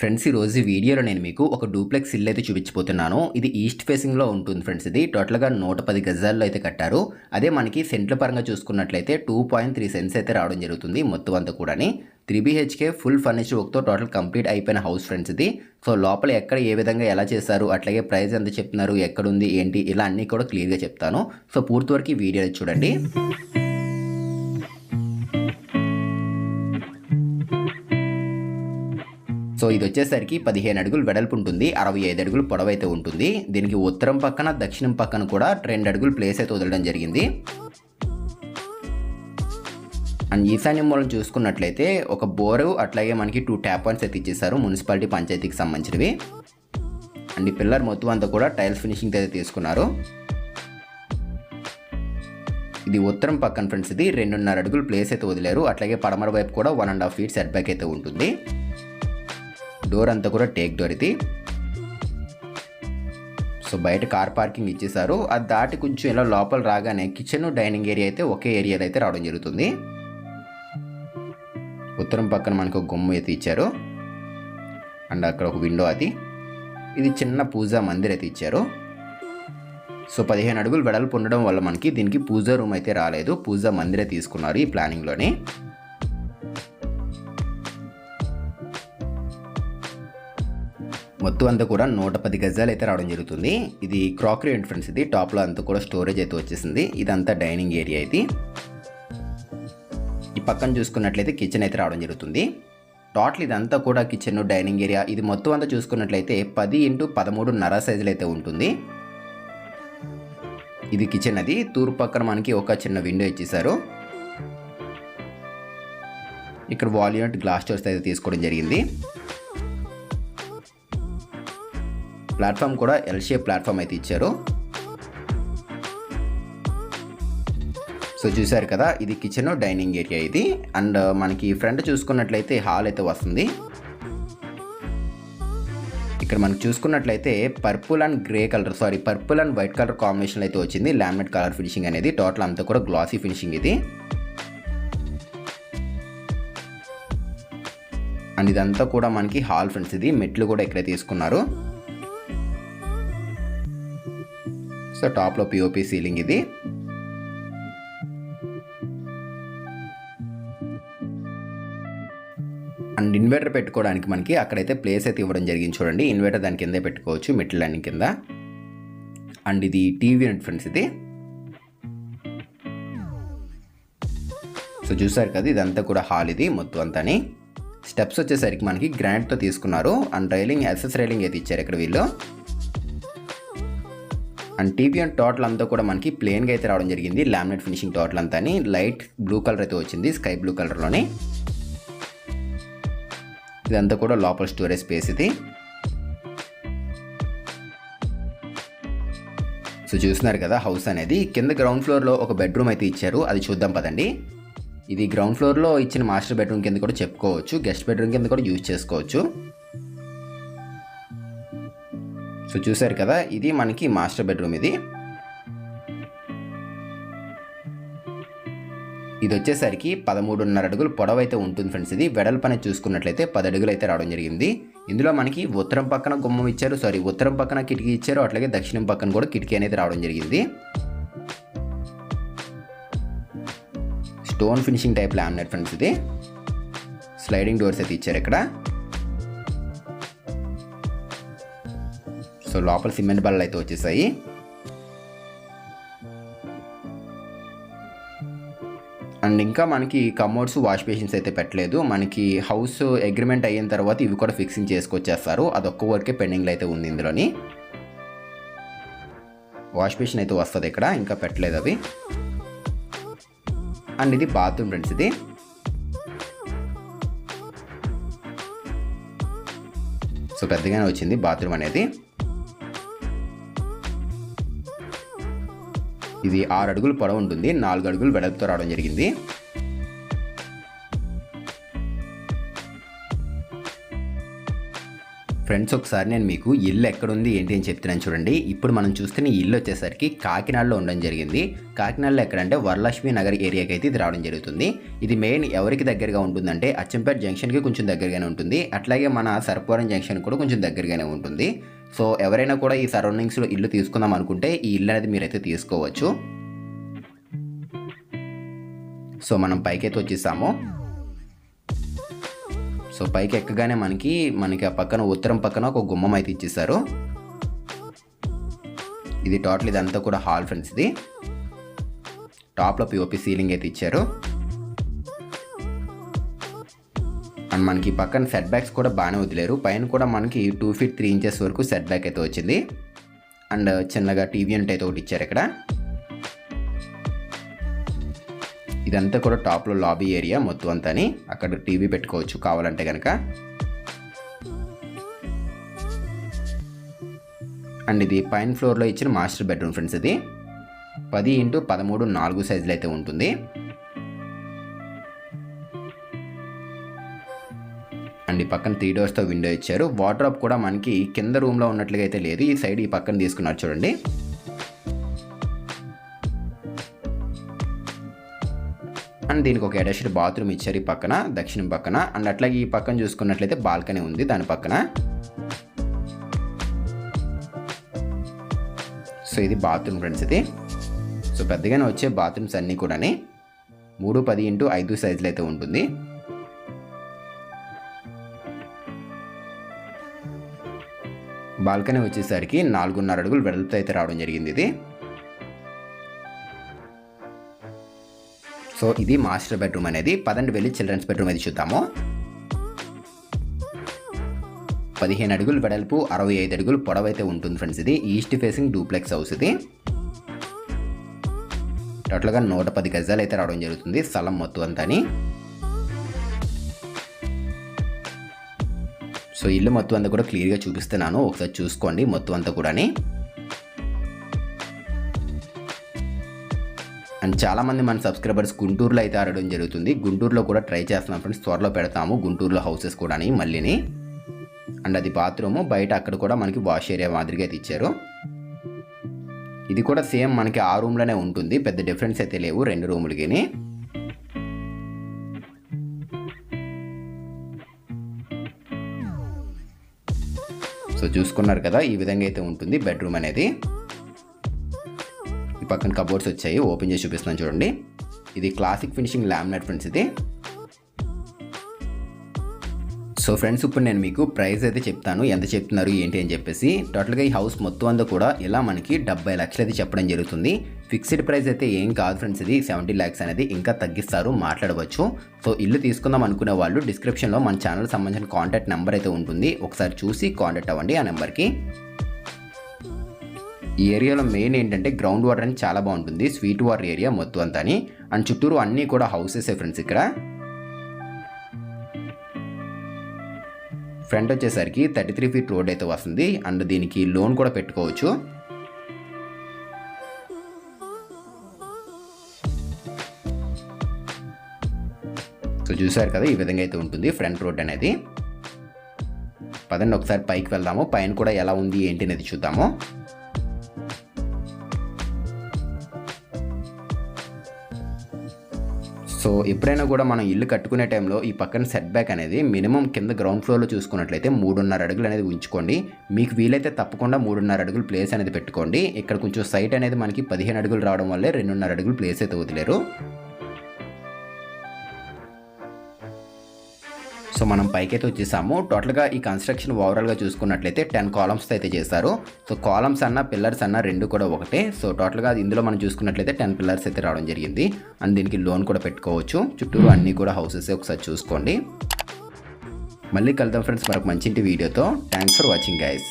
Friends ఈ రోజు ఈ వీడియోలో నేను మీకు ఒక డూప్లెక్స్ ఇల్లు అయితే చూపించబోతున్నాను. ఇది ఈస్ట్ ఫేసింగ్లో ఉంటుంది ఫ్రెండ్స్ ఇది. టోటల్గా నూట పది గజాల్లో అయితే కట్టారు. అదే మనకి సెంట్ల పరంగా చూసుకున్నట్లయితే టూ పాయింట్ త్రీ సెంట్స్ అయితే రావడం జరుగుతుంది మొత్తం అంతా కూడాని. త్రీ బీహెచ్కే ఫుల్ ఫర్నిచర్ వర్క్తో టోటల్ కంప్లీట్ అయిపోయిన హౌస్ ఫ్రెండ్స్ ఇది. సో లోపల ఎక్కడ ఏ విధంగా ఎలా చేశారు అట్లాగే ప్రైస్ ఎంత చెప్తున్నారు ఎక్కడుంది ఏంటి ఇలా అన్నీ కూడా క్లియర్గా చెప్తాను. సో పూర్తి వరకు ఈ వీడియో చూడండి. సో ఇది వచ్చేసరికి పదిహేను అడుగులు వెడల్పు ఉంటుంది. అరవై ఐదు అడుగులు పొడవు అయితే ఉంటుంది. దీనికి ఉత్తరం పక్కన దక్షిణం పక్కన కూడా రెండు అడుగులు ప్లేస్ అయితే వదలడం జరిగింది. అండ్ ఈశాన్యం మూలం చూసుకున్నట్లయితే ఒక బోరు అట్లాగే మనకి టూ ట్యాప్ పాయింట్స్ అయితే ఇచ్చేసారు మున్సిపాలిటీ పంచాయతీకి సంబంధించినవి. అండ్ ఈ పిల్లర్ మొత్తం అంతా కూడా టైల్స్ ఫినిషింగ్ అయితే తీసుకున్నారు. ఇది ఉత్తరం పక్కన ఫ్రెండ్స్ ఇది రెండున్నర అడుగులు ప్లేస్ అయితే వదిలేరు. అట్లాగే పడమర వైపు కూడా one and half feet set back అయితే ఉంటుంది. డోర్ అంతా కూడా టేక్ డోర్ ఇది. సో బయట కార్ పార్కింగ్ ఇచ్చేసారు. అది దాటి కొంచెం ఇలా లోపల రాగానే కిచెన్ డైనింగ్ ఏరియా అయితే ఒకే ఏరియాలో అయితే రావడం జరుగుతుంది. ఉత్తరం పక్కన మనకు ఒక గుమ్మ అయితే ఇచ్చారు. అండ్ అక్కడ ఒక విండో అది. ఇది చిన్న పూజా మందిర్ అయితే ఇచ్చారు. సో పదిహేను అడుగులు వెడల్పు ఉండడం వల్ల మనకి దీనికి పూజా రూమ్ అయితే రాలేదు. పూజా మందిరే తీసుకున్నారు ఈ ప్లానింగ్లోని. మొత్తం అంతా కూడా నూట పది గజాలు అయితే రావడం జరుగుతుంది. ఇది క్రాకరీ అండ్ ఫ్రెండ్స్ ఇది. టాప్లో అంతా కూడా స్టోరేజ్ అయితే వచ్చేసింది. ఇదంతా డైనింగ్ ఏరియా ఇది. ఈ పక్కన చూసుకున్నట్లయితే కిచెన్ అయితే రావడం జరుగుతుంది. టోటల్ ఇదంతా కూడా కిచెన్ డైనింగ్ ఏరియా ఇది మొత్తం అంతా చూసుకున్నట్లయితే పది ఇంటూ పదమూడున్నర సైజులు అయితే ఉంటుంది. ఇది కిచెన్ అది. తూర్పు పక్కన మనకి ఒక చిన్న విండో ఇచ్చేసారు ఇక్కడ వాల్యూనట్ గ్లాస్ డోర్స్ అయితే తీసుకోవడం జరిగింది. ప్లాట్ఫామ్ కూడా ఎల్ షేప్ ప్లాట్ఫామ్ అయితే ఇచ్చారు. సో చూసారు కదా ఇది కిచెన్ డైనింగ్ ఏరియా ఇది. అండ్ uh, మనకి ఫ్రంట్ చూసుకున్నట్లయితే హాల్ అయితే వస్తుంది. ఇక్కడ మనం చూసుకున్నట్లయితే purple and grey colour sorry purple and white colour combination అయితే వచ్చింది. లామినేట్ కలర్ ఫినిషింగ్ అనేది. టోటల్ అంతా కూడా గ్లాసీ ఫినిషింగ్ ఇది. అండ్ ఇదంతా కూడా మనకి హాల్ ఫ్రెండ్స్ ఇది. మెట్లు కూడా ఇక్కడే తీసుకున్నారు. సో టాప్లో పిఓపి సీలింగ్ ఇది. అండ్ ఇన్వర్టర్ పెట్టుకోవడానికి మనకి అక్కడైతే ప్లేస్ అయితే ఇవ్వడం జరిగింది చూడండి. ఇన్వర్టర్ దాని కిందే పెట్టుకోవచ్చు మిడిల్ లైన్ కింద. అండ్ ఇది టీవీ యూనిట్ ఫ్రెండ్స్ ఇది. సో చూసారు కదా ఇదంతా కూడా హాల్ ఇది మొత్తం అంతాని. స్టెప్స్ వచ్చేసరికి మనకి గ్రాండ్తో తీసుకున్నారు. అండ్ రైలింగ్ ఎస్ఎస్ రైలింగ్ అయితే ఇచ్చారు ఇక్కడ వీళ్ళు. అండ్ టీవీ అండ్ టోటల్ అంతా కూడా మనకి ప్లేన్గా అయితే రావడం జరిగింది. లామినేట్ ఫినిషింగ్ టోటల్ అంతా లైట్ బ్లూ కలర్ అయితే వచ్చింది. స్కై బ్లూ కలర్లోనే ఇదంతా కూడా లోపల స్టోరేజ్ స్పేస్ ఇది. సో చూస్తున్నారు కదా హౌస్ అనేది. కింద గ్రౌండ్ ఫ్లోర్లో ఒక బెడ్రూమ్ అయితే ఇచ్చారు. అది చూద్దాం పదండి. ఇది గ్రౌండ్ ఫ్లోర్లో ఇచ్చిన మాస్టర్ బెడ్రూమ్ కింద కూడా చెప్పుకోవచ్చు. గెస్ట్ బెడ్రూమ్ కింద కూడా యూజ్ చేసుకోవచ్చు. సో చూసారు కదా ఇది మనకి మాస్టర్ బెడ్రూమ్ ఇది. ఇది వచ్చేసరికి పదమూడున్నర అడుగులు పొడవు అయితే ఉంటుంది ఫ్రెండ్స్ ఇది. వెడల్ అనేది చూసుకున్నట్లయితే పది అడుగులు అయితే రావడం జరిగింది. ఇందులో మనకి ఉత్తరం పక్కన గుమ్మం ఇచ్చారు సారీ ఉత్తరం పక్కన కిటికీ ఇచ్చారు అట్లాగే దక్షిణం పక్కన కూడా కిటికీ అనేది రావడం జరిగింది. Stone finishing type laminate friends ఇది. స్లైడింగ్ డోర్స్ అయితే ఇచ్చారు ఇక్కడ. సో లోపల సిమెంట్ బల్లలు అయితే వచ్చేసాయి. అండ్ ఇంకా మనకి కమోడ్స్ వాష్ బేసిన్స్ అయితే పెట్టలేదు. మనకి హౌస్ అగ్రిమెంట్ అయిన తర్వాత ఇవి కూడా ఫిక్సింగ్ చేసుకొచ్చేస్తారు. అదొక్క వరకే పెండింగ్లో అయితే ఉంది ఇందులోని. వాష్ బేసిన్ అయితే వస్తుంది ఇక్కడ ఇంకా పెట్టలేదు అవి. అండ్ ఇది బాత్రూమ్ ఫ్రెండ్స్ ఇది. సో పెద్దగానే వచ్చింది బాత్రూమ్ అనేది. ఇది ఆరు అడుగులు పొడవు ఉంటుంది. నాలుగు అడుగులు వెడల్పుతో రావడం జరిగింది. ఫ్రెండ్స్ ఒకసారి నేను మీకు ఇల్లు ఎక్కడుంది ఏంటి అని చెప్తున్నాను చూడండి. ఇప్పుడు మనం చూస్తున్న ఇల్లు వచ్చేసరికి కాకినాడలో ఉండడం జరిగింది. కాకినాడలో ఎక్కడంటే వరలక్ష్మి నగర్ ఏరియాకి అయితే ఇది రావడం జరుగుతుంది. ఇది మెయిన్ ఎవరికి దగ్గరగా ఉంటుందంటే అచ్చంపేట జంక్షన్కి కొంచెం దగ్గరగానే ఉంటుంది. అట్లాగే మన సర్పవరం జంక్షన్ కూడా కొంచెం దగ్గరగానే ఉంటుంది. సో ఎవరైనా కూడా ఈ సరౌండింగ్స్లో ఇల్లు తీసుకుందాం అనుకుంటే ఈ ఇల్లు అనేది మీరైతే తీసుకోవచ్చు. సో మనం పైకైతే వచ్చేసాము. సో పైకి ఎక్కగానే మనకి మనకి ఆ పక్కన ఉత్తరం పక్కన ఒక గుమ్మం అయితే ఇచ్చేసారు. ఇది టోటల్ ఇదంతా కూడా హాల్ ఫ్రెండ్స్ ఇది. టాప్లో పిఓపి సీలింగ్ అయితే ఇచ్చారు. అండ్ మనకి పక్కన సెట్ బ్యాక్స్ కూడా బాగానే వదిలేరు. పైన కూడా మనకి టూ ఫీట్ త్రీ ఇంచెస్ వరకు సెట్ బ్యాక్ అయితే వచ్చింది. అండ్ చిన్నగా టీవీ అంటే అయితే ఒకటి ఇచ్చారు ఇక్కడ. ఇదంతా కూడా టాప్లో లాబీ ఏరియా మొత్తం అంతాని అక్కడ టీవీ పెట్టుకోవచ్చు కావాలంటే కనుక అండ్ ఇది పైన ఫ్లోర్లో ఇచ్చిన మాస్టర్ బెడ్రూమ్ ఫ్రెండ్స్ ఇది. పది ఇంటూ పదమూడు నాలుగు సైజులు అయితే ఉంటుంది. అండ్ ఈ పక్కన త్రీ డోర్స్తో విండో ఇచ్చారు. వాటర్ కూడా మనకి కింద రూమ్లో ఉన్నట్లుగా అయితే లేదు. ఈ సైడ్ ఈ పక్కన తీసుకున్నారు చూడండి. అండ్ దీనికి ఒక అటాచ్డ్ బాత్రూమ్ ఇచ్చారు ఈ పక్కన దక్షిణం పక్కన. అండ్ అట్లాగే ఈ పక్కన చూసుకున్నట్లయితే బాల్కనీ ఉంది దాని పక్కన. సో ఇది బాత్రూమ్ ఫ్రెండ్స్ ఇది. సో పెద్దగానే వచ్చే బాత్రూమ్స్ అన్నీ కూడా మూడు పది ఇంటూ ఐదు సైజులు అయితే ఉంటుంది. బాల్కనీ వచ్చేసరికి నాలుగున్నర అడుగులు వెడల్పుతో అయితే రావడం జరిగింది ఇది. సో ఇది మాస్టర్ బెడ్రూమ్ అనేది. పదండి వెళ్ళి చిల్డ్రన్స్ బెడ్రూమ్ అది చూద్దాము. పదిహేను అడుగులు వెడల్పు అరవై ఐదు అడుగులు పొడవైతే ఉంటుంది ఫ్రెండ్స్ ఇది. ఈస్ట్ ఫేసింగ్ డూప్లెక్స్ హౌస్ ఇది. టోటల్గా నూట పది గజాలు అయితే రావడం జరుగుతుంది. స్థలం మొత్తం అంతాని. సో ఇల్లు మొత్తం అంతా కూడా క్లియర్గా చూపిస్తున్నాను. ఒకసారి చూసుకోండి మొత్తం అంతా కూడాని. అండ్ చాలామంది మన సబ్స్క్రైబర్స్ గుంటూరులో అయితే ఆడడం జరుగుతుంది. గుంటూరులో కూడా ట్రై చేస్తున్నాం ఫ్రెండ్స్. త్వరలో పెడతాము గుంటూరులో హౌసెస్ కూడా మళ్ళీని. అండ్ అది బాత్రూము బయట అక్కడ కూడా మనకి వాష్ ఏరియా మాదిరిగా అయితే ఇచ్చారు. ఇది కూడా సేమ్ మనకి ఆ రూమ్లోనే ఉంటుంది. పెద్ద డిఫరెన్స్ అయితే లేవు. రెండు రూములకి సో చూసుకున్నారు కదా ఈ విధంగా అయితే ఉంటుంది బెడ్రూమ్ అనేది. ఈ పక్కన కబోర్డ్స్ వచ్చాయి ఓపెన్ చేసి చూపిస్తున్నాను చూడండి. ఇది క్లాసిక్ ఫినిషింగ్ ల్యామినేట్ ఫ్రెండ్స్ ఇది. సో ఫ్రెండ్స్ ఇప్పుడు నేను మీకు ప్రైస్ అయితే చెప్తాను. ఎంత చెప్తున్నారు ఏంటి అని చెప్పేసి టోటల్గా ఈ హౌస్ మొత్తం అంతా కూడా ఇలా మనకి డెబ్బై లక్షలు అయితే చెప్పడం జరుగుతుంది. ఫిక్స్డ్ ప్రైస్ అయితే ఏం కాదు ఫ్రెండ్స్ ఇది సెవెంటీ ల్యాక్స్ అనేది ఇంకా తగ్గిస్తారు మాట్లాడవచ్చు. సో ఇల్లు తీసుకుందాం అనుకునే వాళ్ళు డిస్క్రిప్షన్లో మన ఛానల్ సంబంధించిన కాంటాక్ట్ నెంబర్ అయితే ఉంటుంది. ఒకసారి చూసి కాంటాక్ట్ అవ్వండి ఆ నెంబర్కి. ఈ ఏరియాలో మెయిన్ ఏంటంటే గ్రౌండ్ వాటర్ అని చాలా బాగుంటుంది స్వీట్ వాటర్ ఏరియా మొత్తం అంతా అండ్ చుట్టూరు అన్నీ కూడా హౌసెస్ ఫ్రెండ్స్ ఇక్కడ. ఫ్రంట్ వచ్చేసరికి థర్టీ త్రీ ఫీట్ రోడ్ అయితే వస్తుంది. అండ్ దీనికి లోన్ కూడా పెట్టుకోవచ్చు. సో చూసారు కదా ఈ విధంగా అయితే ఉంటుంది ఫ్రంట్ రోడ్ అనేది. పదండి ఒకసారి పైకి వెళ్దాము. పైన కూడా ఎలా ఉంది ఏంటి అనేది చూద్దాము. సో ఎప్పుడైనా కూడా మనం ఇల్లు కట్టుకునే టైంలో ఈ పక్కన సెట్ బ్యాక్ అనేది మినిమం కింద గ్రౌండ్ ఫ్లోర్లో చూసుకున్నట్లయితే మూడున్నర అడుగులు అనేది ఉంచుకోండి. మీకు వీలైతే తప్పకుండా మూడున్నర అడుగులు ప్లేస్ అనేది పెట్టుకోండి. ఇక్కడ కొంచెం సైట్ అనేది మనకి పదిహేను అడుగులు రావడం వల్లే రెండున్నర అడుగులు ప్లేస్ అయితే వదిలేరు. సో మనం పైకైతే వచ్చేసాము. టోటల్గా ఈ కన్స్ట్రక్షన్ ఓవరాల్గా చూసుకున్నట్లయితే టెన్ కాలమ్స్ అయితే చేశారు. సో కాలమ్స్ అన్న పిల్లర్స్ అన్న రెండు కూడా ఒకటే. సో టోటల్గా ఇందులో మనం చూసుకున్నట్లయితే టెన్ పిల్లర్స్ అయితే రావడం జరిగింది. అండ్ దీనికి లోన్ కూడా పెట్టుకోవచ్చు. చుట్టూరు అన్నీ కూడా హౌసెస్ ఒకసారి చూసుకోండి. మళ్ళీ కలుద్దాం ఫ్రెండ్స్ మరొక మంచి వీడియోతో. Thanks for watching guys